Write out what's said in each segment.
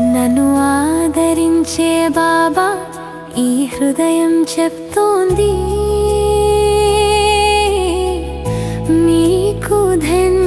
నన్ను ఆదరించే బాబా ఈ హృదయం చెప్తోంది. మీకు ధన్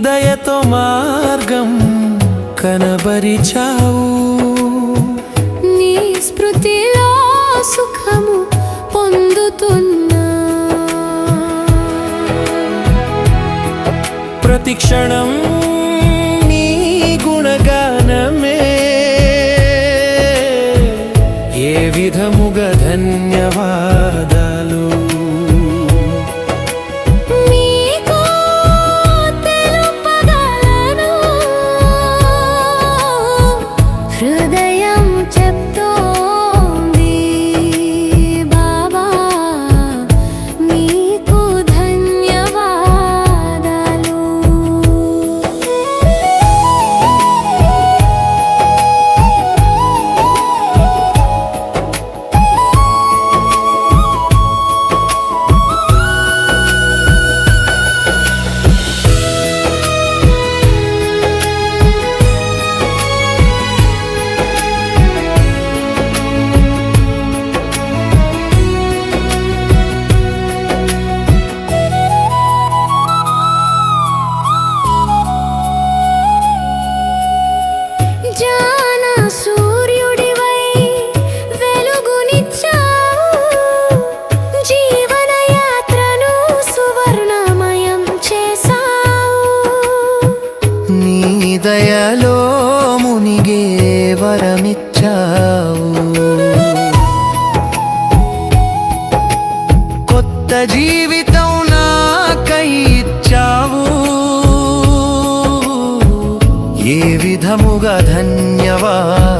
దయతో మార్గం కనబరిచావు. నీ స్మృతిలో సుఖము పొందుతున్నా. ప్రతి క్షణం నీ గుణగానమే. ఏ విధముగా ధన్యవాదాలు వరమిచ్చావు. కొత్త జీవితం నాకై ఇచ్చావు ఏ విధముగా ధన్యవాద